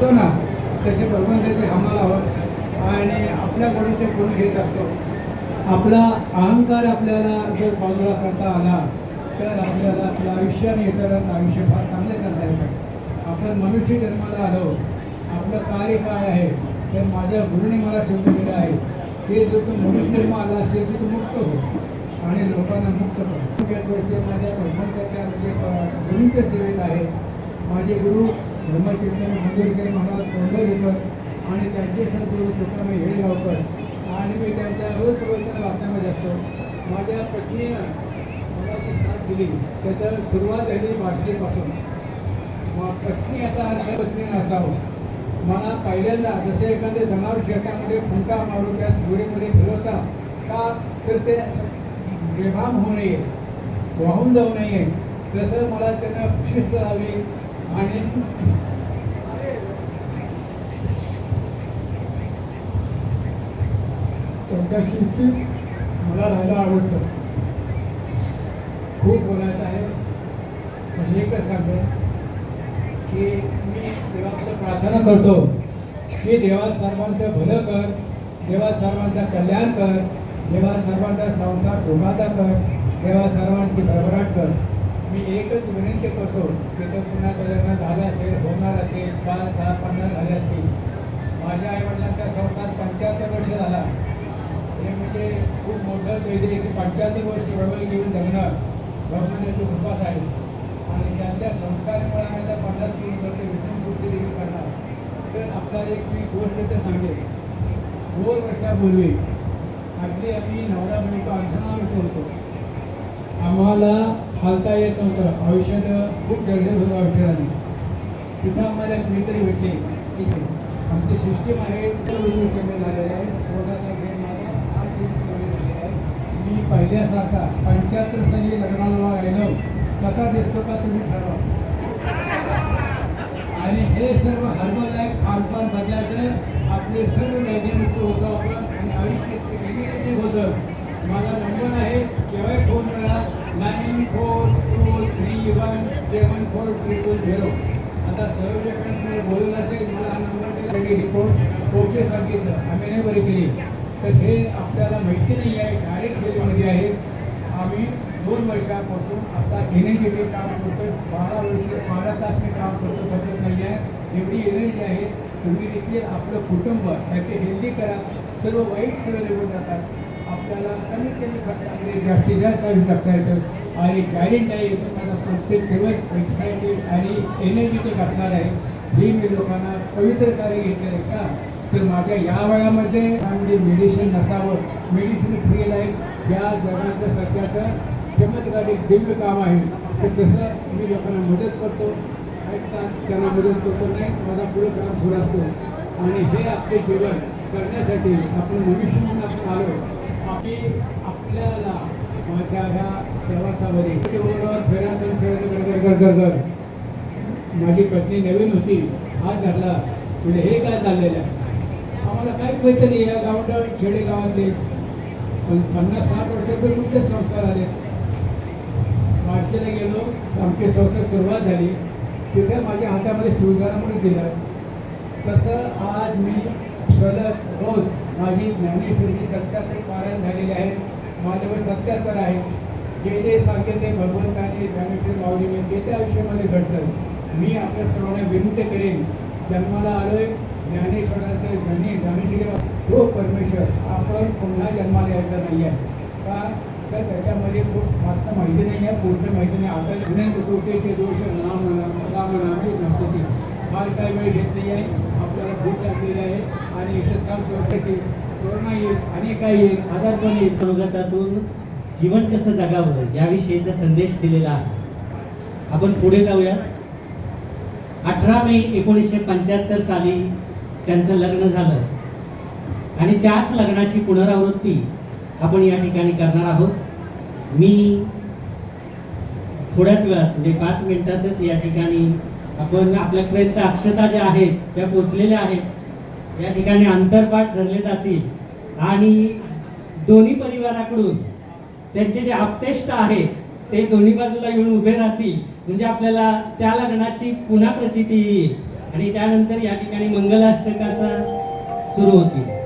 तो ना तसे भगवंताचे हमाला हवं आणि आपल्याकडून ते करून घेत असतो. आपला अहंकार आपल्याला जर बाजूला करता आला तर आपल्याला आपलं आयुष्य आणि इतरांचं आयुष्य फार चांगले करता येतं. आपण मनुष्य जन्माला आलो आपलं कार्य काय आहे? तर माझ्या गुरुने मला शिकवलेलं आहे. की जो तो मनुष्य जन्म आला असेल तर तो मुक्त हो. आणि लोकांना मुक्त कर. माझ्या भगवंताच्या म्हणजे गुरुंच्या सेवेत आहे. माझे गुरु धर्मचिंतन मंदिरकर महाराज तोंडोलीकर आणि त्यांचे सद्गुरू तुकाराम हेळगावकर आणि मी त्यांच्या रोज प्रवचन वाचण्यामध्ये असतो. माझ्या पत्नीनं मला जी साथ दिली. त्याच्या सुरुवात झाली बारशेपासून मग पत्नी याचा अर्थ पत्नीनं असावं. मला पहिल्यांदा जसे एखादे जनावर शेतामध्ये फुंका मारून त्या जोडीमध्ये फिरवतात का तर ते बेभाम होऊ नये वाहून जाऊ नये. जसं मला त्यांना शिस्त लावली आणि त्यांच्या शिस्तीत मला राहायला आवडतं. खूप बोलायचं आहे. पण एकच सांगेन की मी देवाचं प्रार्थना करतो की देवा सर्वांचं भलं कर देवा सर्वांचं कल्याण कर देवा सर्वांचा संसार भोगाता कर देवा सर्वांची भरभराट कर. मी एकच विनंती करतो की तो पुन्हा त्याच्यानं झालं असेल होणार असेल पाच दहा पन्नास झाले असतील. माझ्या आईवडिलांचा संसार पंच्याहत्तर वर्ष झाला. हे म्हणजे खूप मोठं काहीतरी की पंच्याहत्तर वर्ष वडवळ घेऊन जगणं. भगवंताची कृपास आहे. आणि त्यांच्या संस्कारामुळे आम्ही आता पन्नास किलोमीटर ते विष्णुपूरची देवी करणार. तर आपल्याला एक मी गोष्ट तर सांगेल दोन वर्षापूर्वी अगदी आम्ही नवरा बायको अंथरुणावर होतो आम्हाला हालता येत नव्हतं. औषध खूप गरजेचं होतं औषधाने तिथं आम्हाला कुणीतरी भेटले. ठीक आहे. आमची सिस्टीम आहे. कमी झालेलं आहे. पोटाचा घेण माझा आठ दिवस कमी झालेला आहे. मी पहिल्यासारखा पंच्याहत्तर साली लग्नाला राहिलो. कथा देतो का तुम्ही ठरवा. आणि हे सर्व हर्बल आहे. खानपान बदलायचं आपले सर्व नैनिमुक्त होतं. आपण आणि आयुष्य सेवन फोर ट्रिपल झिरो आता सर्वकडे बोलून असेल मला हा नंबर रिपोर्ट ओके सांगितलं. आम्ही नाही बरी केली. तर हे आपल्याला माहिती नाही आहे. डायरेक्ट सेवेमध्ये आहे. आम्ही दोन वर्षापासून आता एनर्जीचे काम करतो बारा वर्ष बारा तास मी काम करतो. सतत नाही आहे. एवढी एनर्जी आहे. तुम्ही देखील आपलं कुटुंब त्याचे हेल्दी करा. सर्व वाईट सवय निघून जातात. आपल्याला कमी कमी खर्चामध्ये जास्तीत जास्त काही जगता येतं आणि गॅरेंट आहे. लोकांना प्रत्येक दिवस एक्साइटेड आणि एनर्जेटिक असणार आहे. हे मी लोकांना पवित्र कार्य घेतलं आहे का? तर माझ्या या वयामध्ये म्हणजे मेडिसिन नसावं. मेडिसिन फ्री लाईफ या जगाचं सध्याचं चमत्कारिक दिव्य काम आहे. तर तसं मी लोकांना मदत करतो. ऐकतात त्यांना मदत करतो. नाही माझा पुढे काम सुरू असतो. आणि हे आपले जीवन करण्यासाठी आपण मनुष्य म्हणून आपण आलो. की आपल्याला माझ्या ह्या सहवासामध्ये बरोबर फिरत फिरत गर गर गर माझी पत्नी नवीन होती. हा धरला. म्हणजे हे काय चाललेलं आहे? आम्हाला काय माहीत नाही. या खेडे खेडेगावातले पण पन्नास साठ वर्षापूर्वी कुठले संस्कार आले? मार्चेला गेलो. आमचे संस्कार सुरुवात झाली. तिथे माझ्या हातामध्ये शिवगारा म्हणून दिला. तसं आज मी माझी ज्ञानेश्वरीची सत्याहत्तर पारायण झालेली आहे माझ्यावर सत्याहत्तर आहे जे जे सांगितले भगवंताने ज्ञानेश्वर माऊलीने ते त्या आयुष्यामध्ये घडतं मी आपल्या सर्वांना विनंती करेन जन्माला आलोय ज्ञानेश्वराचं ज्ञानी ज्ञानेश्वरी तो परमेश्वर आपण पुन्हा जन्माला यायचा नाही आहे का तर त्याच्यामध्ये खूप फक्त माहिती नाही आहे पूर्ण माहिती नाही आता विनंती ते दोष नाम नाम नामी नसते फार काही वेळ घेत नाही आहे आपल्याला भूक लागलेली आहे आणि काम करण्यासाठी कोरोना येईल आणि काय येईल आजार पण येईल. अनुगतातून जीवन कसं जगावं याविषयीचा संदेश दिलेला आहे. आपण पुढे जाऊया. अठरा मे एकोणीसशे पंच्याहत्तर साली त्यांचं लग्न झालं. आणि त्याच लग्नाची पुनरावृत्ती आपण या ठिकाणी करणार आहोत. मी थोड्याच वेळात म्हणजे पाच मिनिटातच या ठिकाणी आपण आपल्यापर्यंत अक्षता ज्या आहेत त्या पोचलेल्या आहेत. या ठिकाणी अंतरपाठ धरले जातील. आणि दोन्ही परिवाराकडून त्यांचे जे आपतेष्ट आहेत ते दोन्ही बाजूला येऊन उभे राहतील. म्हणजे आपल्याला त्या लग्नाची पुन्हा प्रचिती येईल. आणि त्यानंतर या ठिकाणी मंगलाष्टकाचा सुरू होतील.